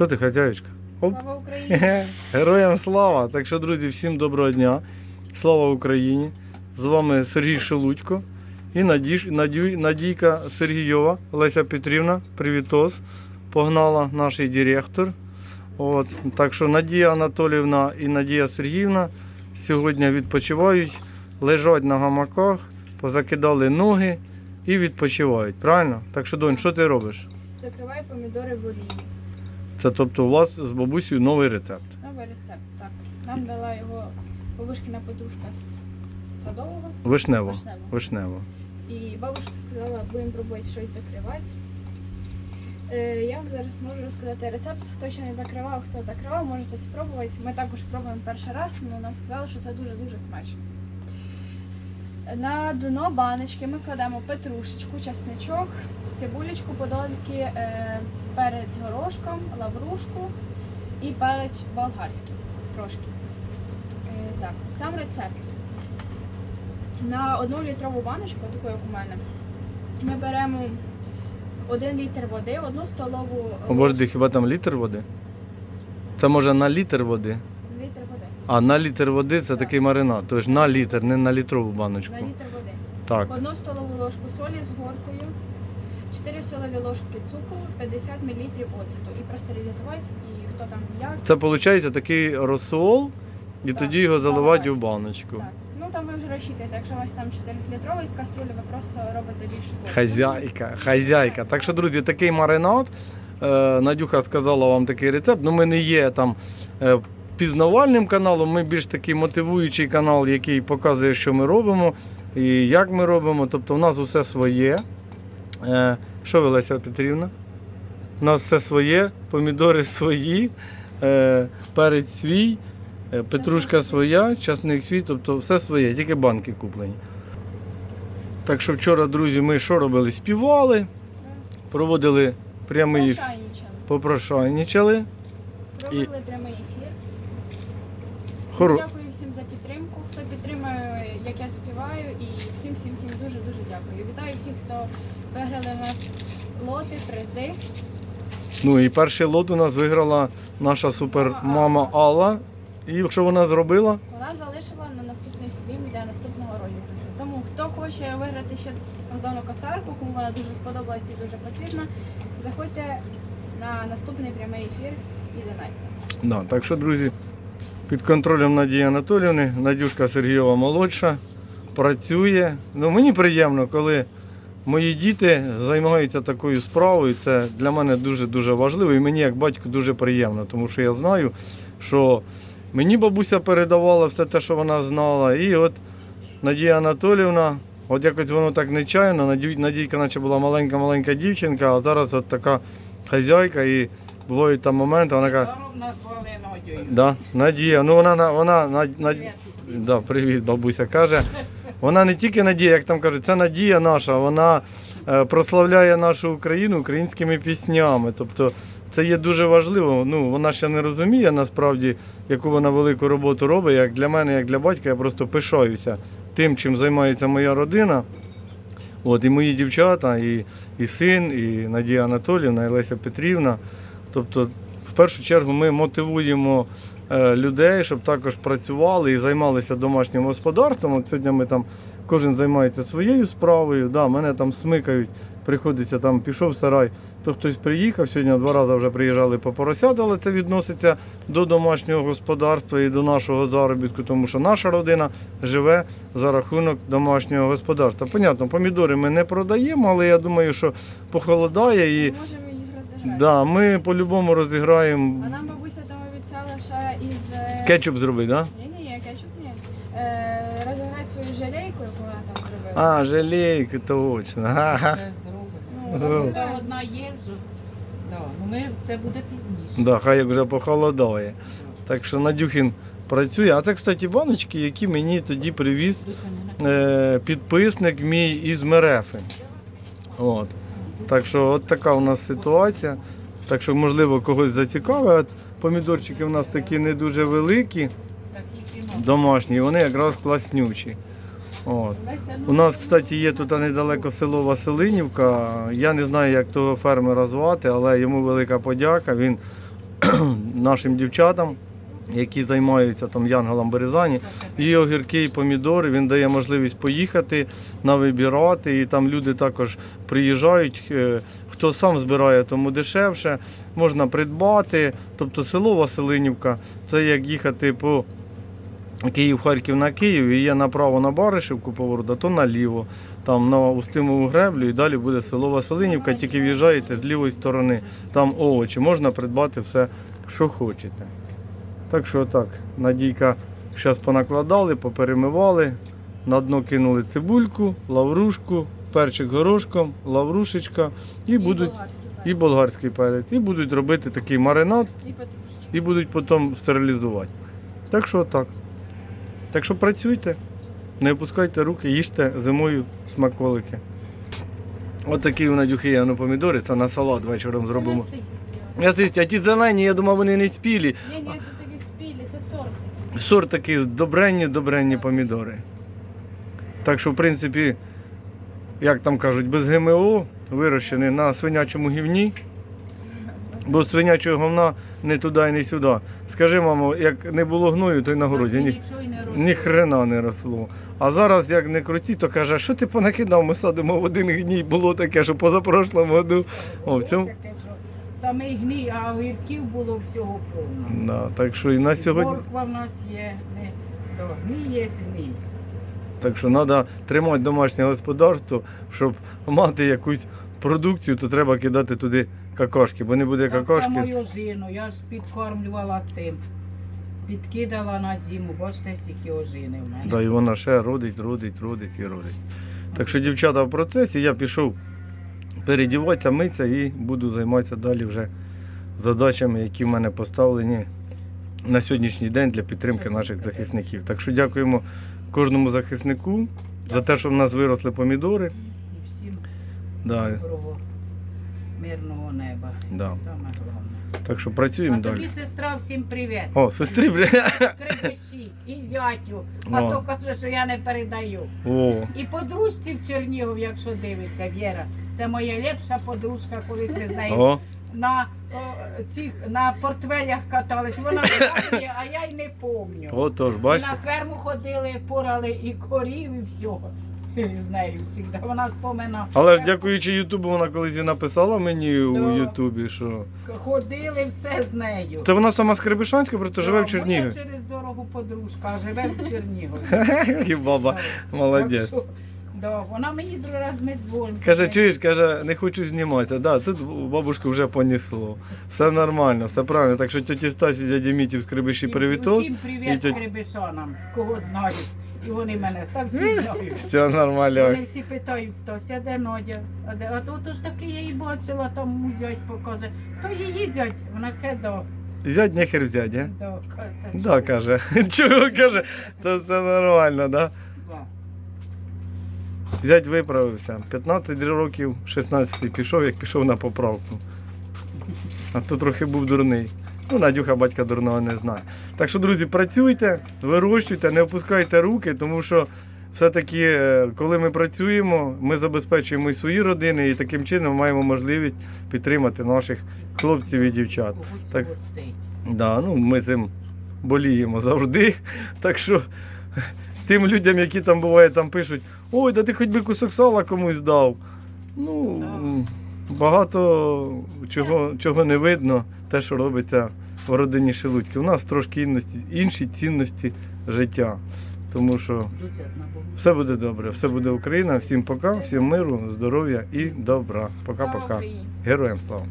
Що ти, хазяючка? Оп. Слава Україні! Героям слава! Так що, друзі, всім доброго дня. Слава Україні! З вами Сергій Шелудько і Надіж, Надю, Надійка Сергійова, Леся Петрівна, привітос. Погнала наш директор. От. Так що Надія Анатоліївна і Надія Сергіївна сьогодні відпочивають, лежать на гамаках, позакидали ноги і відпочивають. Правильно? Так що, донь, що ти робиш? Закривай помідори в олії. Це тобто у вас з бабусею новий рецепт. Новий рецепт, так. Нам дала його бабушкина подружка з садового, Вишнево. вишневого. Вишнево. І бабушка сказала, будемо пробувати щось закривати. Е, я вам зараз можу розказати рецепт. Хто ще не закривав, хто закривав, можете спробувати. Ми також пробуємо перший раз, але нам сказали, що це дуже-дуже смачно. На дно баночки ми кладемо петрушечку, часничок, цибулечку подольки, е, перець горошком, лаврушку і перець болгарський трошки. Е, так, сам рецепт. На одну літрову баночку, таку як у мене, ми беремо 1 літр води, одну столову О, Боже, хіба там літр води? Це може на літр води. літр води. А на літр води це Так. такий маринад. Тобто на літр, не на літрову баночку. На літр води. Так. Одну столову ложку солі з горкою, 4 столові ложки цукру, 50 мл оцету. І простерилізувати, і хто там як. Це виходить такий розсол, і Так, тоді його заливати заливати. у баночку. Так. Ну там ви вже розчитуєте, якщо у вас там 4 літровий каструлі, ви просто робите більшу порцію. Хазяйка, хазяйка. Так що, друзі, такий маринад. Е, Надюха сказала вам такий рецепт. Ну, ми не є там е, пізнавальним каналом, ми більш такий мотивуючий канал, який показує, що ми робимо і як ми робимо. Тобто, в нас усе своє. Е, Що ви, Леся Петрівна? У нас все своє, помідори свої, е, перець свій, е, петрушка своя, часник свій, тобто все своє, тільки банки куплені. Так що вчора, друзі, ми що робили? Співали, проводили прямий ефір, Прошайничали. попрошайничали. Провели прямий ефір. Хоро... Дякую всім за підтримку, хто підтримує, як я співаю, і всім всім всім дуже дуже дякую. Вітаю всіх, хто виграли в нас лоти, призи. Ну і перший лот у нас виграла наша супермама Алла. І що вона зробила? Вона залишила на наступний стрім для наступного розіграшу. Тому хто хоче виграти ще газону косарку, кому вона дуже сподобалась і дуже потрібна, заходьте на наступний прямий ефір і донайте. Да, так що, друзі, під контролем Надії Анатоліївни, Надюшка Сергійова молодша, працює. Ну, мені приємно, коли мої діти займаються такою справою. Це для мене дуже-дуже важливо. І мені як батько дуже приємно, тому що я знаю, що мені бабуся передавала все те, що вона знала. І от Надія Анатоліївна, от якось воно так нечайно, Надійка наче була маленька-маленька дівчинка, а зараз от така хазяйка і бувають там моменти, вона каже. Да, Надія. Ну вона на- вона на, на, Привіт да, привіт, бабуся каже. Вона не тільки надія, як там кажуть, це надія наша. Вона е, прославляє нашу Україну українськими піснями. Тобто це є дуже важливо. Ну вона ще не розуміє насправді, яку вона велику роботу робить. Як для мене, як для батька, я просто пишаюся тим, чим займається моя родина. От, і мої дівчата, і, і син, і Надія Анатоліївна, і Леся Петрівна. Тобто, першу чергу, ми мотивуємо е, людей, щоб також працювали і займалися домашнім господарством. От сьогодні ми там кожен займається своєю справою. Да, мене там смикають, приходиться там, пішов сарай, то хтось приїхав. Сьогодні два рази вже приїжджали по поросят, але це відноситься до домашнього господарства і до нашого заробітку, тому що наша родина живе за рахунок домашнього господарства. Понятно, помідори ми не продаємо, але я думаю, що похолодає і да, ми по-любому розіграємо. А нам бабуся там обіцяла ще із. е, Кетчуп зробити, так? Да? Ні, ні, кетчуп ні. Е, розіграти свою жалейку, яку вона там зробила. А, жалейка, точно. Ага. Це. Ну. Та одна є вже. Да, ну ми, це буде пізніше. Да, хай як вже похолодає. Так що Надюхін працює. А це, кстати, баночки, які мені тоді привіз е, підписник мій із Мерефи. От. Так що от така у нас ситуація. Так що, можливо, когось зацікавить. Помідорчики у нас такі не дуже великі, домашні, вони якраз класнючі. От. У нас, кстати, є тут недалеко село Василинівка. Я не знаю, як того фермера звати, але йому велика подяка. Він нашим дівчатам, які займаються там янголом Березані. І огірки, і помідори. Він дає можливість поїхати, навибирати. І там люди також приїжджають. е, Хто сам збирає, тому дешевше. Можна придбати. Тобто село Василинівка це як їхати по Київ, Харків на Київ, і є направо на Баришівку поворот, а то наліво. Там на Устимову греблю і далі буде село Василинівка, тільки в'їжджаєте з лівої сторони. Там овочі, можна придбати все, що хочете. Так що так, Надійка зараз понакладали, поперемивали, на дно кинули цибульку, лаврушку, перчик горошком, лаврушечка і, будуть болгарський і болгарський перець. І будуть робити такий маринад І і будуть потім стерилізувати. Так що так. Так що працюйте, не опускайте руки, їжте зимою смаколики. От такі у Надюхи є ну, помідори, це на салат вечором зробимо. М'ясисті, а ті зелені, я думав, вони не спілі. Ні, ні, це сорт такий. Сорт такий добренні, добренні помідори. Так що, в принципі, як там кажуть, без ГМО вирощений на свинячому гівні. Бо свинячого говна не туди і не сюди. Скажи, мамо, як не було гною, то й на городі ні, ні хрена не росло. А зараз, як не круті, то каже, що ти понакидав? Ми садимо в один гній. Було таке, що позапрошлому году. О, в цьому. Саме гній, а огірків було всього повно. Да, так що і на сьогодні. Морква в нас є, не, то гній є гній. Так що треба тримати домашнє господарство, щоб мати якусь продукцію, то треба кидати туди какашки, бо не буде Так какашки. й ожину, я ж підкормлювала цим. Підкидала на зиму, бачите, стільки ожини в мене. Да, і вона ще родить, родить, родить і родить. Так що дівчата в процесі, я пішов передіватися, митися і буду займатися далі вже задачами, які в мене поставлені на сьогоднішній день для підтримки наших захисників. Так що дякуємо кожному захиснику за те, що в нас виросли помідори. Да. Мирного неба. Да. Саме головне. Так що А працюємо тобі, сестра, всім привіт. О, сестрі, бля. Скрипиші і зятю. А О. то каже, що я не передаю. О, І подружці в Чернігов, якщо дивиться, Віра. Це моя лепша подружка, колись ми з нею о, на о, цих на портфелях катались. Вона пам'ятає, а я й не пам'ятаю. І бачите. на ферму ходили, порали і корів, і всього. З нею завжди. Вона спомина. Але ж дякуючи Ютубу, вона колись і написала мені у Ютубі, що. Ходили все з нею. Це вона сама з Крибишанська, просто живе в Чернігові. Моя через дорогу подружка, а живе в Чернігові. І баба, молодець. Да, вона мені другий раз ми дзвонимося. Каже, чуєш, каже, не хочу знімати. Да, тут бабушку вже понесло. Все нормально, все правильно. Так що тьоті Стасі, дяді Міті з Крибиші Всім- привітос. І привіт тьоть- Крибишанам, кого знають. І вони мене там всі знають. Все нормально. Вони всі питають Стась, а де Надя? А, де? а то, то ж таки я її бачила, там зять показує. То її зять, вона кидо. Взять нехер взять, а? Да, ка- та Да, чого? каже. Чого каже? То все нормально, да? Да. Зять виправився. 15 років, 16 пішов, як пішов на поправку. А то трохи був дурний. Ну, Надюха батька дурного не знає. Так що, друзі, працюйте, вирощуйте, не опускайте руки, тому що все-таки, е, коли ми працюємо, ми забезпечуємо і свої родини, і таким чином маємо можливість підтримати наших хлопців і дівчат. Так. Да, ну, ми цим боліємо завжди. Так що тим людям, які там буває, там пишуть, ой, да ти хоч би кусок сала комусь дав. Ну, багато чого, чого не видно, те, що робиться в родині Шелудьки. У нас трошки інності, інші цінності життя. Тому що все буде добре, все буде Україна. Всім пока, всім миру, здоров'я і добра. Пока-пока. Героям слава.